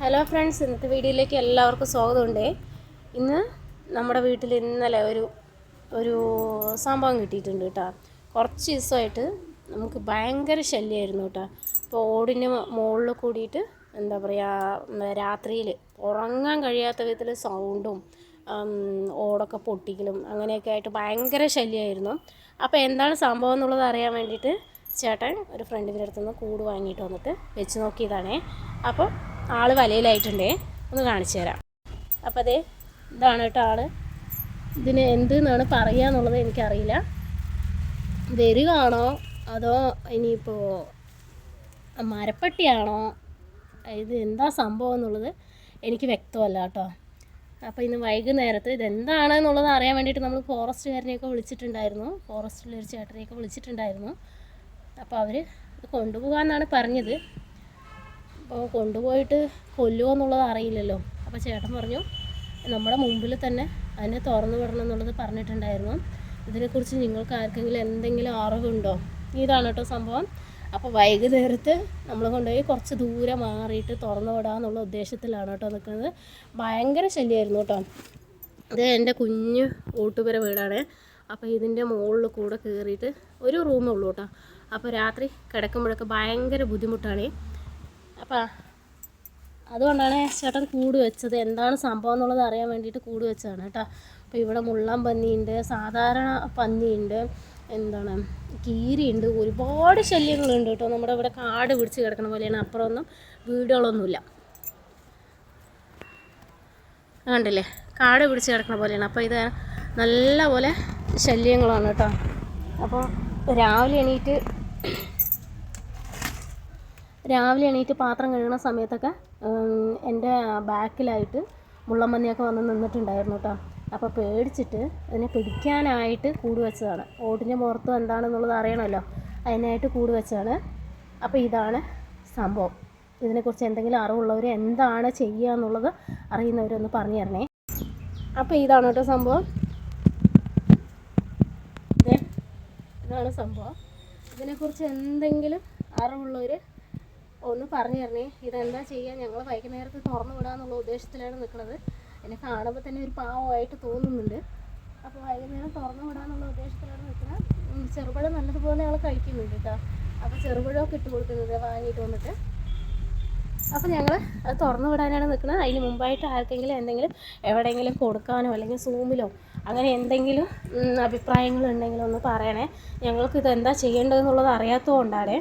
Hello friends ഇന്നത്തെ വീഡിയോയിലേക്ക് എല്ലാവർക്കും സ്വാഗതമുണ്ടേ. ഇന്ന് നമ്മുടെ വീട്ടിൽ ഇന്നലെ ഒരു ഒരു സംഭവം കിട്ടിയിട്ടുണ്ട് കേട്ടോ. കുറച്ച് ദിവസമായിട്ട് നമുക്ക് ഭയങ്കര ശല്യമായിരുന്നു കേട്ടോ. ഇപ്പോൾ ഓടിന്റെ മുകളിൽ കൂടിയിട്ട് എന്താ പറയുക രാത്രിയിൽ ഉറങ്ങാൻ കഴിയാത്ത വിധത്തിൽ സൗണ്ടും ഓടൊക്കെ പൊട്ടിക്കലും അങ്ങനെയൊക്കെ ആയിട്ട് ഭയങ്കര ശല്യമായിരുന്നു. അപ്പോൾ എന്താണ് സംഭവം എന്നുള്ളത് അറിയാൻ വേണ്ടിയിട്ട് ചേട്ടൻ ഒരു ഫ്രണ്ടിന്റെ അടുത്തുനിന്ന് കൂട് വാങ്ങിയിട്ട് വന്നിട്ട് വെച്ച് നോക്കിയതാണേ. അപ്പോൾ ആൾ വലയിലായിട്ടുണ്ടേ. ഒന്ന് കാണിച്ചു തരാം. അപ്പോൾ അതേ ഇതാണ് കേട്ടോ ആൾ. ഇതിന് എന്ത് എന്നാണ് പറയുക എന്നുള്ളത് എനിക്കറിയില്ല. വരികയാണോ അതോ ഇനിയിപ്പോൾ മരപ്പട്ടിയാണോ? ഇത് എന്താ സംഭവം എന്നുള്ളത് എനിക്ക് വ്യക്തമല്ല കേട്ടോ. അപ്പോൾ ഇന്ന് വൈകുന്നേരത്ത് ഇതെന്താണ് എന്നുള്ളത് അറിയാൻ വേണ്ടിയിട്ട് നമ്മൾ ഫോറസ്റ്റുകാരനെയൊക്കെ വിളിച്ചിട്ടുണ്ടായിരുന്നു. ഫോറസ്റ്റിലെ ഒരു ചേട്ടനെയൊക്കെ വിളിച്ചിട്ടുണ്ടായിരുന്നു. അപ്പോൾ അവർ കൊണ്ടുപോകാമെന്നാണ് പറഞ്ഞത്. അപ്പോൾ കൊണ്ടുപോയിട്ട് കൊല്ലുമോ എന്നുള്ളത് അറിയില്ലല്ലോ. അപ്പോൾ ചേട്ടൻ പറഞ്ഞു നമ്മുടെ മുമ്പിൽ തന്നെ അതിനെ തുറന്നു വിടണം എന്നുള്ളത് പറഞ്ഞിട്ടുണ്ടായിരുന്നു. ഇതിനെക്കുറിച്ച് നിങ്ങൾക്ക് ആർക്കെങ്കിലും എന്തെങ്കിലും അറിവുണ്ടോ? ഇതാണ് കേട്ടോ സംഭവം. അപ്പോൾ വൈകുന്നേരത്ത് നമ്മൾ കൊണ്ടുപോയി കുറച്ച് ദൂരെ മാറിയിട്ട് തുറന്നു വിടാമെന്നുള്ള ഉദ്ദേശത്തിലാണ് കേട്ടോ നിൽക്കുന്നത്. ഭയങ്കര ശല്യമായിരുന്നു കേട്ടോ. ഇത് എന്റെ കുഞ്ഞ് ഓട്ടുപുര വീടാണ്. അപ്പോൾ ഇതിന്റെ മുകളിൽ കൂടെ കയറിയിട്ട് ഒരു റൂമേ ഉള്ളൂ കേട്ടോ. അപ്പോൾ രാത്രി കിടക്കുമ്പോഴൊക്കെ ഭയങ്കര ബുദ്ധിമുട്ടാണ്. അപ്പോൾ അതുകൊണ്ടാണ് ചേട്ടൻ കൂട് വെച്ചത്. എന്താണ് സംഭവം എന്നുള്ളത് അറിയാൻ വേണ്ടിയിട്ട് കൂട് വെച്ചതാണ് കേട്ടോ. അപ്പോൾ ഇവിടെ മുള്ളൻ പന്നിയുണ്ട് സാധാരണ പന്നിയുണ്ട് എന്താണ് കീരിയുണ്ട് ഒരുപാട് ശല്യങ്ങളുണ്ട് കേട്ടോ. നമ്മുടെ ഇവിടെ കാട് പിടിച്ച് കിടക്കണ പോലെയാണ്. അപ്പുറമൊന്നും വീടുകളൊന്നുമില്ല. കണ്ടില്ലേ? കാട് പിടിച്ച് കിടക്കണ പോലെയാണ്. അപ്പോൾ ഇത് നല്ല പോലെ ശല്യങ്ങളാണ് കേട്ടോ. അപ്പോൾ രാവിലെ എണീറ്റ് രാവിലെ എണീറ്റ് പാത്രം കഴുകുന്ന സമയത്തൊക്കെ എന്റെ ബാക്കിലായിട്ട് മുള്ളമ്പന്നിയൊക്കെ വന്ന് നിന്നിട്ടുണ്ടായിരുന്നു കേട്ടോ അപ്പോൾ പേടിച്ചിട്ട് അതിനെ പിടിക്കാനായിട്ട് കൂട് വെച്ചതാണ്. ഓടിന്റെ മുഹൂർത്തം എന്താണെന്നുള്ളത് അറിയണമല്ലോ. അതിനായിട്ട് കൂട് വെച്ചതാണ്. അപ്പോൾ ഇതാണ് സംഭവം. ഇതിനെക്കുറിച്ച് എന്തെങ്കിലും അറിവുള്ളവർ എന്താണ് ചെയ്യുക എന്നുള്ളത് അറിയുന്നവരൊന്ന് പറഞ്ഞു തരണേ. അപ്പോൾ ഇതാണ് കേട്ടോ സംഭവം. ഇതാണ് സംഭവം. ഇതിനെക്കുറിച്ച് എന്തെങ്കിലും അറിവുള്ളവർ ഒന്ന് പറഞ്ഞു തരണേ. ഇതെന്താ ചെയ്യുക ഞങ്ങൾ വൈകുന്നേരത്ത് തുറന്നു വിടാന്നുള്ള ഉദ്ദേശത്തിലാണ് നിൽക്കുന്നത് എന്നെ കാണുമ്പോൾ തന്നെ ഒരു പാവമായിട്ട് തോന്നുന്നുണ്ട്. അപ്പോൾ വൈകുന്നേരം തുറന്നു വിടാന്നുള്ള ഉദ്ദേശത്തിലാണ് നിൽക്കുന്നത് ചെറുപഴം നല്ലതുപോലെ ഞങ്ങൾ കഴിക്കുന്നുണ്ട് കേട്ടോ. അപ്പോൾ ചെറുപഴമൊക്കെ ഇട്ട് കൊടുക്കുന്നത് വാങ്ങിയിട്ട് വന്നിട്ട്. അപ്പോൾ ഞങ്ങൾ അത് തുറന്നു വിടാനാണ് നിൽക്കുന്നത് അതിന് മുമ്പായിട്ട് ആർക്കെങ്കിലും എന്തെങ്കിലും എവിടെയെങ്കിലും കൊടുക്കാനോ അല്ലെങ്കിൽ സൂമിലോ അങ്ങനെ എന്തെങ്കിലും അഭിപ്രായങ്ങളുണ്ടെങ്കിലൊന്ന് പറയണേ. ഞങ്ങൾക്ക് ഇത് എന്താ ചെയ്യേണ്ടതെന്നുള്ളത് അറിയാത്തതുകൊണ്ടാണ്.